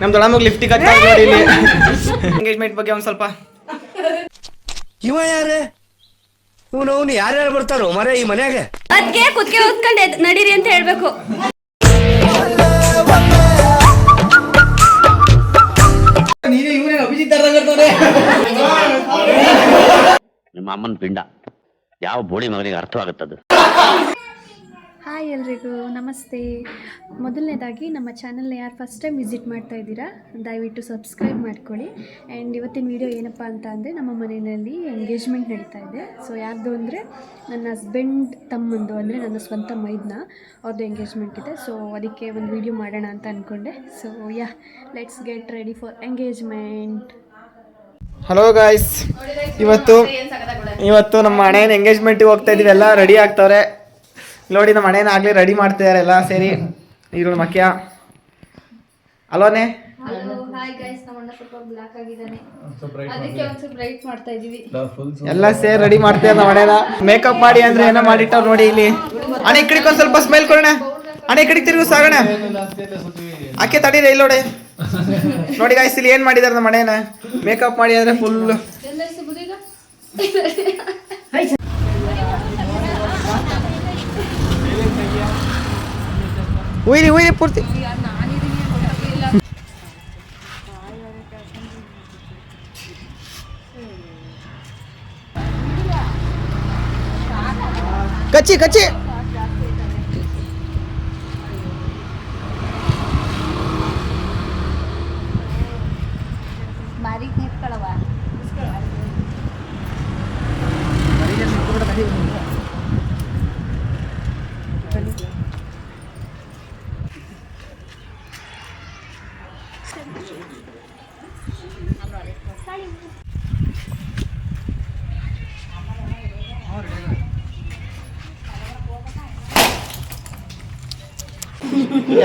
ನಮ್ ದೊಡ್ಡಮ್ಮಗೆ ಲಿಫ್ಟಿಗೆ ಹತ್ತಾ ನೋಡಿ ಇಲ್ಲಿ. ಎಂಗೇಜ್ಮೆಂಟ್ ಬಗ್ಗೆ ಒಂದ್ ಸ್ವಲ್ಪ. ಇವ ಯಾರೇ? ಇವನು ಅವನು ಯಾರ್ಯಾರು ಬರ್ತಾರೋ? ಮರ ಈ ಮನೆಗೆ ಅದಕ್ಕೆ ಕುತ್ಕೆ ಓದ್ಕೊಂಡೆ ನಡೀರಿ ಅಂತ ಹೇಳ್ಬೇಕು. ನಿಮ್ಮ ಅಮ್ಮನ ಪಿಂಡ. ಯಾವ ಬೋಳಿ ಮಗನಿಗೆ ಅರ್ಥವಾಗುತ್ತದು? ಹಾಯ್ ಎಲ್ರಿಗೂ ನಮಸ್ತೆ. ಮೊದಲನೇದಾಗಿ ನಮ್ಮ ಚಾನಲ್ನ ಯಾರು ಫಸ್ಟ್ ಟೈಮ್ ವಿಸಿಟ್ ಮಾಡ್ತಾ ಇದ್ದೀರಾ ದಯವಿಟ್ಟು ಸಬ್ಸ್ಕ್ರೈಬ್ ಮಾಡ್ಕೊಳ್ಳಿ. ಆ್ಯಂಡ್ ಇವತ್ತಿನ ವಿಡಿಯೋ ಏನಪ್ಪ ಅಂತ ಅಂದರೆ ನಮ್ಮ ಮನೆಯಲ್ಲಿ ಎಂಗೇಜ್ಮೆಂಟ್ ನಡೀತಾ ಇದೆ. ಸೊ ಯಾರ್ದು ಅಂದರೆ ನನ್ನ ಹಸ್ಬೆಂಡ್ ತಮ್ಮಂದು ಅಂದರೆ ನನ್ನ ಸ್ವಂತ ಮೈದ್ನ ಅವ್ರದ್ದು ಎಂಗೇಜ್ಮೆಂಟ್ ಇದೆ. ಸೊ ಅದಕ್ಕೆ ಒಂದು ವಿಡಿಯೋ ಮಾಡೋಣ ಅಂತ ಅಂದ್ಕೊಂಡೆ so yeah let's get ready for engagement hello guys ಇವತ್ತು ಇವತ್ತು ನಮ್ಮ ಹಣೆಯನ್ನು ಎಂಗೇಜ್ಮೆಂಟಿಗೆ ಹೋಗ್ತಾ ಇದೀವಿ. ಎಲ್ಲ ರೆಡಿ ಆಗ್ತವ್ರೆ. ನೋಡಿ ನಮ್ಮ ಮನೇನ ಆಗ್ಲಿ ರೆಡಿ ಮಾಡ್ತಿದ್ದಾರೆ ಎಲ್ಲ ಸೇರಿ. ಈರುಳ್ಳಿ ಮಕ್ಯ ಅಲೋನೆ? ಮಾಡ್ತಾ ಎಲ್ಲ ಸೇರಿ ರೆಡಿ ಮಾಡ್ತಿದ್ದಾರೆ ನಮ್ಮ ಮನೇನ ಮೇಕಪ್ ಮಾಡಿ ಅಂದ್ರೆ ಏನೋ ಮಾಡಿಟ್ಟವ್ರು ನೋಡಿ ಇಲ್ಲಿ. ಅಣೆ ಈ ಕಡೆಗೆ ಒಂದ್ ಸ್ವಲ್ಪ ಸ್ಮೈಲ್ ಕೊಡೋಣ. ಅಣೆ ಈ ಕಡೆಗೆ ತಿರುಗು ಸಾಗೋಣ. ಆಕೆ ತಡೀರಿ ಇಲ್ಲಿ ನೋಡಿ. ನೋಡಿ ಗಾಯ್ಸ್ ಇಲ್ಲಿ ಏನ್ ಮಾಡಿದ್ದಾರೆ ನಮ್ಮ ಮನೇನ ಮೇಕಪ್ ಮಾಡಿ ಅಂದ್ರೆ ಫುಲ್ ಉಯ್ರಿ ಒಯ್ರಿ ಪೂರ್ತಿ. ಕಚ್ಚಿ ಕಚ್ಚಿ.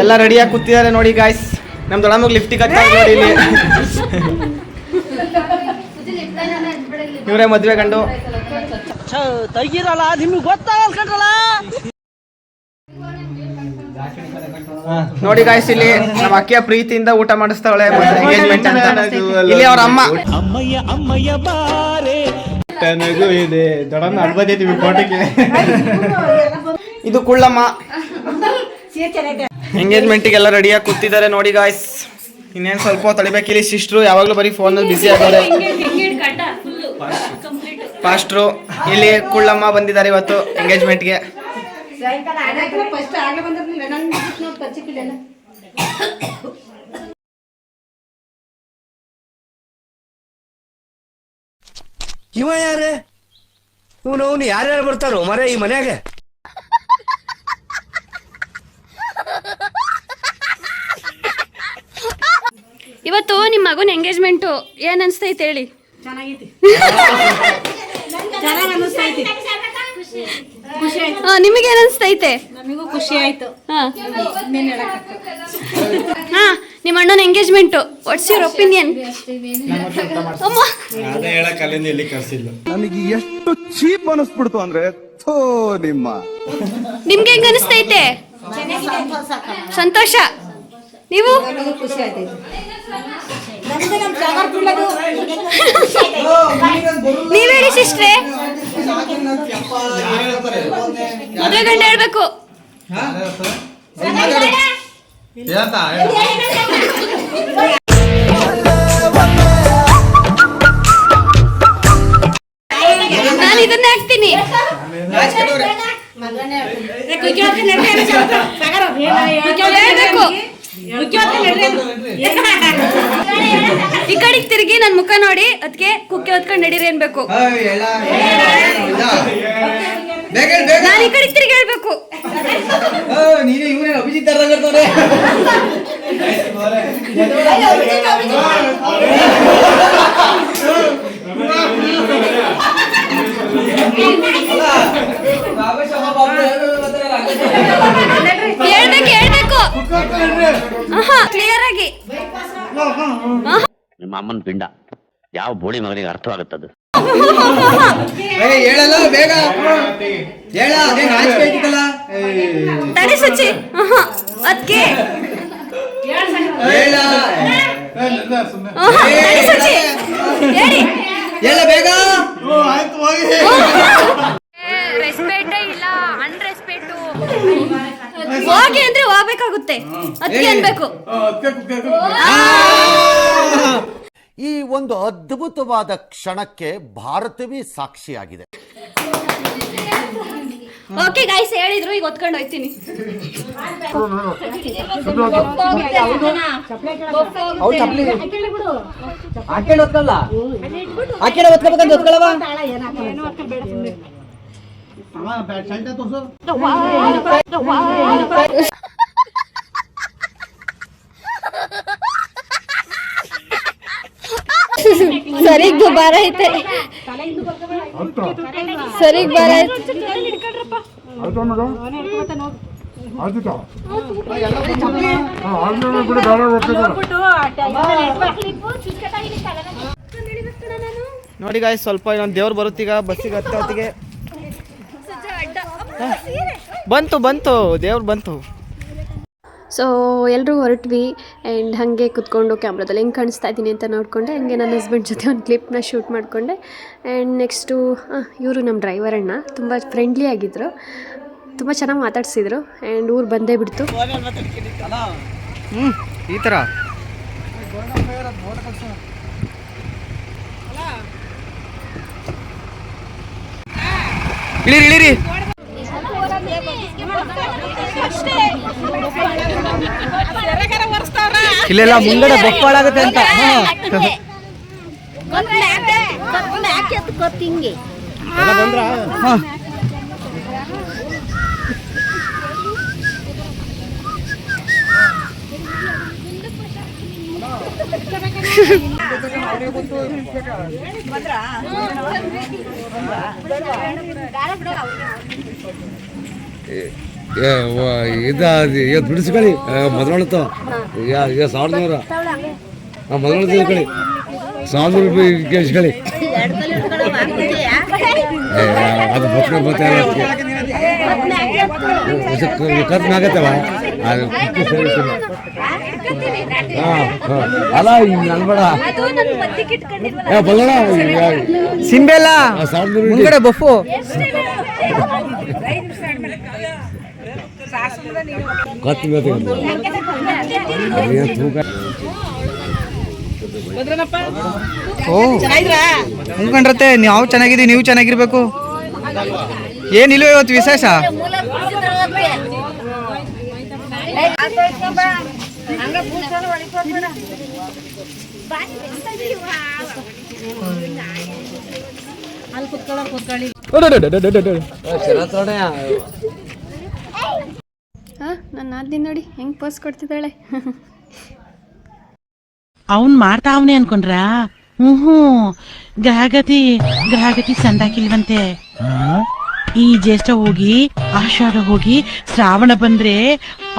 ಎಲ್ಲ ರೆಡಿಯಾಗಿ ಕೂತಿದ್ದಾರೆ ನೋಡಿ ಗಾಯ್ಸ್ ನಮ್ ದೊಡ್ಡಮ್ಮಗೆ ಲಿಫ್ಟಿಗೆ ಹತ್ತಾ ನೋಡಿ ಇಲ್ಲಿ. ಇವರೇ ಮದ್ವೆ ಗಂಡು. ನೋಡಿ ಗಾಯ್ಸ್ ಇಲ್ಲಿ ನಮ್ಮ ಅಕ್ಕಿಯ ಪ್ರೀತಿಯಿಂದ ಊಟ ಮಾಡಿಸ್ತಾವಳೆ ಎಂಗೇಜ್ಮೆಂಟ್ ಅಂತ. ಇಲ್ಲಿ ಅವ್ರ ಅಮ್ಮ. ಅಮ್ಮಯ್ಯ ಅಮ್ಮಯ್ಯ ಬಾರೆ. ತನಗೂ ಇದೆ. ದೊಡ್ಡಮ್ಮ ಅಳ್ಬದಿದ್ದೀವಿ ಫೋಟೋಗೆ ಇದು ಕುಳ್ಳಮ್ಮ. ಎಂಗೇಜ್ಮೆಂಟಿಗೆಲ್ಲ ರೆಡಿಯಾಗಿ ಕೂತಿದ್ದಾರೆ ನೋಡಿ ಗಾಯ್ಸ್ ಇನ್ನೇನು ಸ್ವಲ್ಪ ತಡಿಬೇಕು. ಇಲ್ಲಿ ಸಿಸ್ಟ್ರು ಯಾವಾಗಲೂ ಬರೀ ಫೋನಲ್ಲಿ ಬಿಸಿ ಆಗಿದೆ ಪಾಸ್ಟ್ರು ಇಲ್ಲಿ ಕುಳ್ಳಮ್ಮ ಬಂದಿದ್ದಾರೆ ಇವತ್ತು ಎಂಗೇಜ್ಮೆಂಟ್ಗೆ ಇವ ಯಾರೇ? ಇವನು ಅವನು ಯಾರ್ಯಾರು ಬರ್ತಾರೋ ಮರ ಈ ಮನ್ಯಾಗ? ಇವತ್ತು ನಿಮ್ಮ ಮಗನ ಎಂಗೇಜ್ಮೆಂಟು ಏನ್ ಅನ್ಸ್ತೈತೆ ಹೇಳಿ? ಹಾ ಅನ್ಸ್ತೈತೆ ನಮಗೂ ಖುಷಿ ಆಯ್ತು ಹಾ ನಿಮ್ಮ ಅಣ್ಣನ ಎಂಗೇಜ್ಮೆಂಟು ವಾಟ್ಸ್ ಯುವರ್ ಒಪಿನಿಯನ್ ಅಮ್ಮ. ಅದೇ ಹೇಳಕ್ ಅಲ್ಲಿಂದ ಇಲ್ಲಿ ಕರ್ಸಿಲ್ಲ ನನಗೆ ಎಷ್ಟು ಚೀಪ್ ಅನಿಸ್ಬಿಡ್ತು ಅಂದ್ರೆ ಥೋ ನಿಮ್ಮ. ನಿಮ್ಗೆ ಹೆಂಗ ಅನಿಸ್ತೈತೆ? ಸಂತೋಷ. ನೀವು? ನೀವೇಳಿ ಆಯ್ತು ನೀವ್ ಹೇಳಿ ಸಿಸ್ಟ್ರೆ ಮದುವೆ ಗಂಡ ಹೇಳ್ಬೇಕು. ನಾನು ಇದನ್ನೇ ಹಾಕ್ತೀನಿ. ಹೇಳ್ಬೇಕು. ಈ ಕಡೆಗೆ ತಿರುಗಿ ನನ್ ಮುಖ ನೋಡಿ ಅದಕ್ಕೆ ಕುಕ್ಕೆ ಹೊತ್ಕೊಂಡು ನಡೀರಿ ಅನ್ಬೇಕು. ನಾನು ಈ ಕಡೆಗೆ ತಿರುಗಿ ಹೇಳ್ಬೇಕು. ನೀನು ಇವನೇ ಅಭಿಜಿತ್ ಇರ್ತಾರೆ ಹೇಳ್ಬೇಕು ಹೇಳ್ಬೇಕು. ಕ್ಲಿಯರ್ ಆಗಿ. ನಿಮ್ಮ ಅಮ್ಮನ ಪಿಂಡ. ಯಾವ ಬೋಳಿ ಮಗನಿಗೆ ಅರ್ಥವಾಗುತ್ತದು? ಹೇಳಲ್ಲ ಬೇಗ. ಹೇಳ ಅದೇ ನಾಚಿಕೆ ಆಯ್ತಿತ್ತಲ್ಲ ತಡಿ ಸುಚಿ ಅದಕ್ಕೆ ಹೇಳ. ತಡಿ ಸುಚಿ. ಹೇಳಿ. ಹೇಳ ಬೇಗ. ರೆಸ್ಪೆಕ್ಟ್ ಇಲ್ಲ ಅನ್ರೆಸ್ಪೆಕ್ಟ್ ಹೋಗಿ ಅಂದ್ರೆ ಹೋಗ್ಬೇಕಾಗುತ್ತೆ. ಅದಕ್ಕೆ ಅನ್ಬೇಕು. ಈ ಒಂದು ಅದ್ಭುತವಾದ ಕ್ಷಣಕ್ಕೆ ಭಾರತವೇ ಸಾಕ್ಷಿಯಾಗಿದೆ. ಓಕೆ ಗಾಯ್ಸ್ ಹೇಳಿದ್ರು ಈಗ ಒತ್ಕೊಂಡು ಹಾಕೊಂಡು ಹಾಕೊಂಡು ಸರಿಗ್ ದುಬಾರ ಐತೆ. ಸರಿಗ್ ಬಾರ ಐತೆ. ನೋಡಿ ಗಾಯ್ಸ್ ಸ್ವಲ್ಪ ಇನ್ನೊಂದು ದೇವ್ರು ಬರುತ್ತೀಗ ಬಸ್ಸಿಗೆ ಹತ್ತ ಹೊತ್ತಿಗೆ ಬಂತು ಬಂತು ದೇವ್ರು ಬಂತು. ಸೊ ಎಲ್ಲರೂ ಹೊರಟ್ವಿ ಆ್ಯಂಡ್ ಹಾಗೆ ಕುತ್ಕೊಂಡು ಕ್ಯಾಮ್ರಾದಲ್ಲಿ ಹೆಂಗೆ ಕಾಣಿಸ್ತಾ ಇದ್ದೀನಿ ಅಂತ ನೋಡಿಕೊಂಡೆ. ಹಂಗೆ ನನ್ನ ಹಸ್ಬೆಂಡ್ ಜೊತೆ ಒಂದು ಕ್ಲಿಪ್ನ ಶೂಟ್ ಮಾಡಿಕೊಂಡೆ. ಆ್ಯಂಡ್ ನೆಕ್ಸ್ಟು ಇವರು ನಮ್ಮ ಡ್ರೈವರ್ ಅಣ್ಣ. ತುಂಬ ಫ್ರೆಂಡ್ಲಿ ಆಗಿದ್ದರು ತುಂಬ ಚೆನ್ನಾಗಿ ಮಾತಾಡ್ಸಿದ್ರು. ಆ್ಯಂಡ್ ಊರು ಬಂದೇ ಬಿಡ್ತು. ಹ್ಞೂ ಈ ಥರ ಇಳಿರಿ ಇಳಿರಿ. ಇಲ್ಲೆಲ್ಲ ಮುಂಗಡೆ ಬೊಪ್ಪಾಳಾಗುತ್ತೆ ಅಂತ. ಹಾ. ಇದ ಇದು ಬಿಡಿಸ್ಕೊಳ್ಳಿ ಮೊದಲೊಳತು ಈಗ ಸಾವಿರದ ನೂರ ಮೊದಲು ತಿಳ್ಕೊಳ್ಳಿ ಸಾವಿರ ರೂಪಾಯಿ ಕೇಳಿಸ್ಕೊಳ್ಳಿ ಏ, ಅದು ಬತ್ಕೊಂಡು ಮತ್ತೆ ಖರ್ಚು ಆಗತ್ತವ ಅದು ಹಾಂ. ಹಾ, ಹಾ. ಅಲ್ಲ ಹಿಂಗ್ ಅನ್ಬೇಡ ಏ, ಬಲ್ಲಣ ಸಿಂಬೆಲ್ಲ ಸಾವಿರದ ನೂರು ಬಫು. ಓ ಮುಂದ್ಕೊಂಡ್ರತ್ತೆ ನಾವು ಚೆನ್ನಾಗಿದ್ದೀವಿ ನೀವು ಚೆನ್ನಾಗಿರ್ಬೇಕು ಏನಿಲ್ವ ಇವತ್ತು ವಿಶೇಷ ಹಾಂ ನನ್ನ ನಾದಿನಿ ನೋಡಿ ಹೆಂಗೆ ಪೋಸ್ ಕೊಡ್ತಿದ್ದಾಳೆ. ಅವನ್ ಮಾಡ್ತಾವನೆ ಅನ್ಕೊಂಡ್ರ? ಹ್ಮ್ ಗ್ರಹಗತಿ ಗ್ರಹಗತಿ ಸಂದಾಕಿಲ್ವಂತೆ. ಈ ಜ್ಯೇಷ್ಠ ಹೋಗಿ ಆಷಾಢ ಹೋಗಿ ಶ್ರಾವಣ ಬಂದ್ರೆ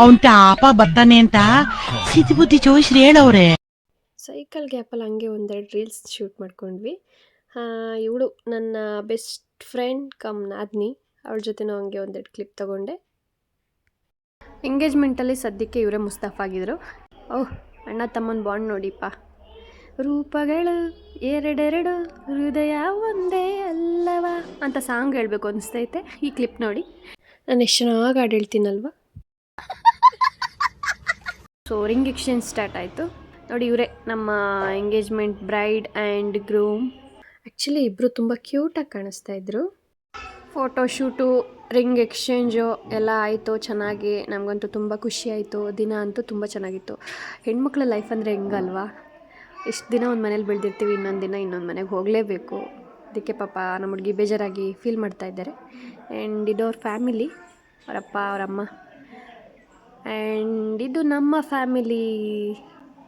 ಅವನ್ ತಾಪ ಬರ್ತಾನೆ ಅಂತ ಸಿದ್ಧಿ ಬುದ್ಧಿ ಜೋಶ್ರಿ ಹೇಳವ್ರೆ ಸೈಕಲ್ ಗ್ಯಾಪಲ್ಲಿ ಹಂಗೆ ಒಂದೆರಡು ರೀಲ್ಸ್ ಶೂಟ್ ಮಾಡ್ಕೊಂಡ್ವಿ. ಇವಳು ನನ್ನ ಬೆಸ್ಟ್ ಫ್ರೆಂಡ್ ಕಮ್ ನಾದ್ನಿ ಅವಳ ಜೊತೆನೂ ಹಂಗೆ ಒಂದೆರಡು ಕ್ಲಿಪ್ ತಗೊಂಡೆ. ಎಂಗೇಜ್ಮೆಂಟಲ್ಲಿ ಸದ್ಯಕ್ಕೆ ಇವರೇ ಮುಸ್ತಾಫಾಗಿದ್ರು ಓಹ್, ಅಣ್ಣ ತಮ್ಮನ ಬಾಂಡ್ ನೋಡಿಪ್ಪ. ರೂಪಗಳು ಎರಡೆರಡು, ಹೃದಯ ಒಂದೇ ಅಲ್ಲವ? ಅಂತ ಸಾಂಗ್ ಹೇಳಬೇಕು ಅನಿಸ್ತೈತೆ. ಈ ಕ್ಲಿಪ್ ನೋಡಿ. ನಾನು ಎಷ್ಟು ಚೆನ್ನಾಗಿ ಹಾಡು ಹೇಳ್ತೀನಲ್ವ ಸೊ ರಿಂಗ್ ಎಕ್ಸ್ಚೇಂಜ್ ಸ್ಟಾರ್ಟ್ ಆಯಿತು. ನೋಡಿ ಇವರೇ, ನಮ್ಮ engagement bride and groom actually ಇಬ್ಬರು ತುಂಬ ಕ್ಯೂಟಾಗಿ ಕಾಣಿಸ್ತಾ ಇದ್ರು. ಫೋಟೋ ಶೂಟು, ರಿಂಗ್ ಎಕ್ಸ್ಚೇಂಜು ಎಲ್ಲ ಆಯಿತು, ಚೆನ್ನಾಗಿ. ನಮಗಂತೂ ತುಂಬ ಖುಷಿ ಆಯಿತು. ದಿನ ಅಂತೂ ತುಂಬ ಚೆನ್ನಾಗಿತ್ತು. ಹೆಣ್ಮಕ್ಳ ಲೈಫ್ ಅಂದರೆ ಹೆಂಗಲ್ವಾ? ಇಷ್ಟು ದಿನ ಒಂದು ಮನೇಲಿ ಬೆಳೆದಿರ್ತೀವಿ, ಇನ್ನೊಂದು ದಿನ ಇನ್ನೊಂದು ಮನೆಗೆ ಹೋಗಲೇಬೇಕು. ಅದಕ್ಕೆ ಪಾಪ ನಮ್ಮ ಹುಡುಗಿ ಬೇಜಾರಾಗಿ ಫೀಲ್ ಮಾಡ್ತಾ ಇದ್ದಾರೆ. ಆ್ಯಂಡ್ ಇದು ಅವ್ರ ಫ್ಯಾಮಿಲಿ ಅವರಪ್ಪ, ಅವರಮ್ಮ. ಆ್ಯಂಡ್ ಇದು ನಮ್ಮ ಫ್ಯಾಮಿಲಿ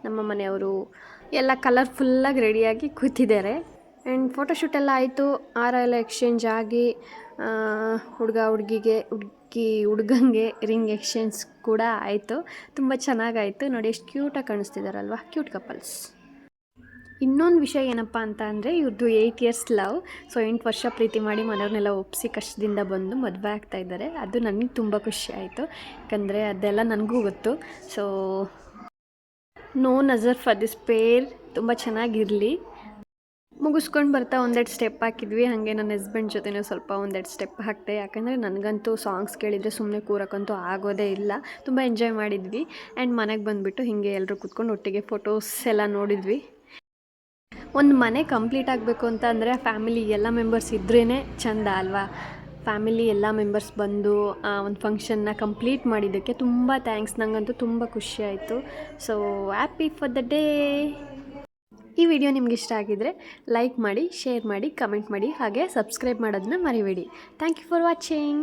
ನಮ್ಮ ಮನೆಯವರು. ಎಲ್ಲ ಕಲರ್ಫುಲ್ಲಾಗಿ ರೆಡಿಯಾಗಿ ಕೂತಿದ್ದಾರೆ. ಆ್ಯಂಡ್ ಫೋಟೋಶೂಟ್ ಎಲ್ಲ ಆಯಿತು. ಆರ ಎಲ್ಲ ಎಕ್ಸ್ಚೇಂಜ್ ಆಗಿ. ಹುಡುಗ ಹುಡುಗಿಗೆ, ಹುಡುಗಿ ಹುಡುಗಂಗೆ ರಿಂಗ್ ಎಕ್ಸ್ಚೇಂಜ್ ಕೂಡ ಆಯಿತು. ತುಂಬ ಚೆನ್ನಾಗಾಯಿತು. ನೋಡಿ ಎಷ್ಟು ಕ್ಯೂಟಾಗಿ ಕಾಣಿಸ್ತಿದಾರಲ್ವ? ಕ್ಯೂಟ್ ಕಪಲ್ಸ್ ಇನ್ನೊಂದು ವಿಷಯ ಏನಪ್ಪ ಅಂತ ಅಂದರೆ ಇವ್ರದ್ದು ಏಯ್ಟ್ ಇಯರ್ಸ್ ಲವ್ ಸೊ ಎಂಟು ವರ್ಷ ಪ್ರೀತಿ ಮಾಡಿ ಮನೆಯವ್ರನ್ನೆಲ್ಲ ಒಪ್ಪಿಸಿ ಕಷ್ಟದಿಂದ ಬಂದು ಮದುವೆ ಆಗ್ತಾ ಇದ್ದಾರೆ. ಅದು ನನಗೆ ತುಂಬ ಖುಷಿ ಆಯಿತು. ಯಾಕಂದರೆ ಅದೆಲ್ಲ ನನಗೂ ಗೊತ್ತು. So no nazar for this pair ತುಂಬ ಚೆನ್ನಾಗಿರಲಿ. ಮುಗಿಸ್ಕೊಂಡು ಬರ್ತಾ ಒಂದೆರಡು ಸ್ಟೆಪ್ ಹಾಕಿದ್ವಿ. ಹಾಗೆ ನನ್ನ ಹಸ್ಬೆಂಡ್ ಜೊತೆನೂ ಸ್ವಲ್ಪ ಒಂದೆರಡು ಸ್ಟೆಪ್ ಹಾಕಿದೆ. ಯಾಕಂದರೆ ನನಗಂತೂ ಸಾಂಗ್ಸ್ ಕೇಳಿದರೆ ಸುಮ್ಮನೆ ಕೂರಕ್ಕಂತೂ ಆಗೋದೇ ಇಲ್ಲ. ತುಂಬ ಎಂಜಾಯ್ ಮಾಡಿದ್ವಿ. ಆ್ಯಂಡ್ ಮನೆಗೆ ಬಂದುಬಿಟ್ಟು ಹೀಗೆ ಎಲ್ಲರೂ ಕೂತ್ಕೊಂಡು ಒಟ್ಟಿಗೆ ಫೋಟೋಸ್ ಎಲ್ಲ ನೋಡಿದ್ವಿ. ಒಂದು ಮನೆ ಕಂಪ್ಲೀಟ್ ಆಗಬೇಕು ಅಂತ ಅಂದರೆ ಫ್ಯಾಮಿಲಿ ಎಲ್ಲ ಮೆಂಬರ್ಸ್ ಇದ್ರೇ ಚೆಂದ ಅಲ್ವಾ? ಫ್ಯಾಮಿಲಿ ಎಲ್ಲ ಮೆಂಬರ್ಸ್ ಬಂದು ಒಂದು ಫಂಕ್ಷನ್ನ ಕಂಪ್ಲೀಟ್ ಮಾಡಿದ್ದಕ್ಕೆ ತುಂಬ ಥ್ಯಾಂಕ್ಸ್ ನನಗಂತೂ ತುಂಬ ಖುಷಿ ಆಯಿತು. So happy for the day ಈ ವಿಡಿಯೋ ನಿಮ್ಗೆ ಇಷ್ಟ ಆಗಿದ್ರೆ ಲೈಕ್ ಮಾಡಿ, ಶೇರ್ ಮಾಡಿ, ಕಮೆಂಟ್ ಮಾಡಿ, ಹಾಗೆ ಸಬ್ಸ್ಕ್ರೈಬ್ ಮಾಡೋದನ್ನ ಮರಿಬೇಡಿ. Thank you for watching